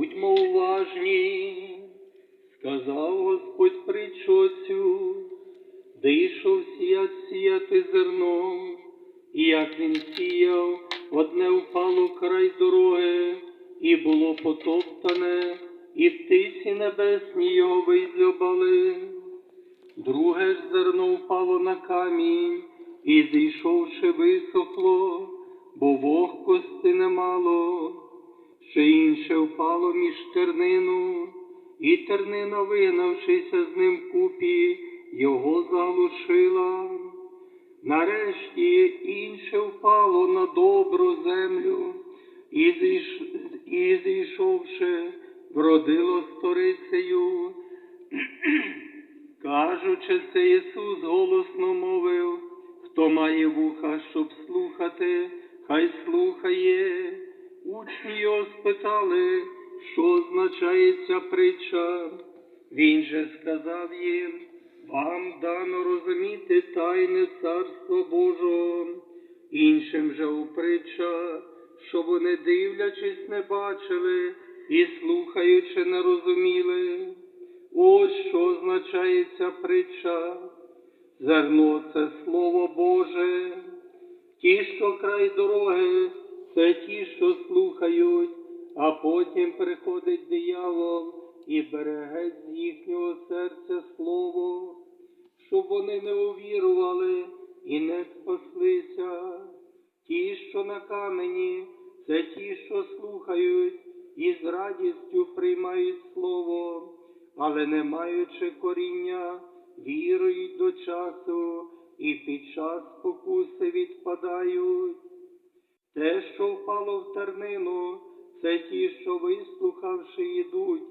Будьмо уважні, сказав Господь притчу цю, де йшов сіяти сіяти зерно, і як він сіяв, одне впало край дороги, і було потоптане, і птиці небесні його визьобали. Друге ж зерно впало на камінь, і зійшовши висохло, бо вогкости немало. Ще інше впало між тернину, і тернина, вигнавшися з ним купі, його заглушила. Нарешті інше впало на добру землю, і, зійш... і зійшовши, вродило сторицею. Кажучи це, Ісус голосно мовив, хто має вуха, щоб слухати, хай слухає. Учні його спитали, що означає ця притча. Він же сказав їм, вам дано розуміти тайне царства Божого, іншим же у притча, що вони, дивлячись, не бачили і слухаючи, не розуміли. Ось що означає ця притча. Зерно це Слово Боже. Ті, що край дороги, це ті, що слухають, а потім приходить диявол і бере геть з їхнього серця слово, щоб вони не увірували і не спаслися. Ті, що на камені, це ті, що слухають і з радістю приймають слово, але не маючи коріння, вірують до часу і під час спокуси відпадають. Те, що впало в тернину, це ті, що вислухавши йдуть,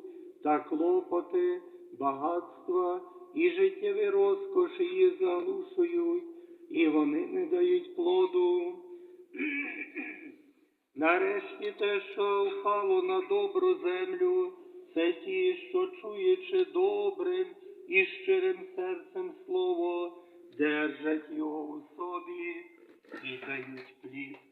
та клопоти, багатства і життєві розкоші їх заглушують, і вони не дають плоду. Нарешті те, що впало на добру землю, це ті, що чуючи добрим і щирим серцем слово, держать його у собі і дають плід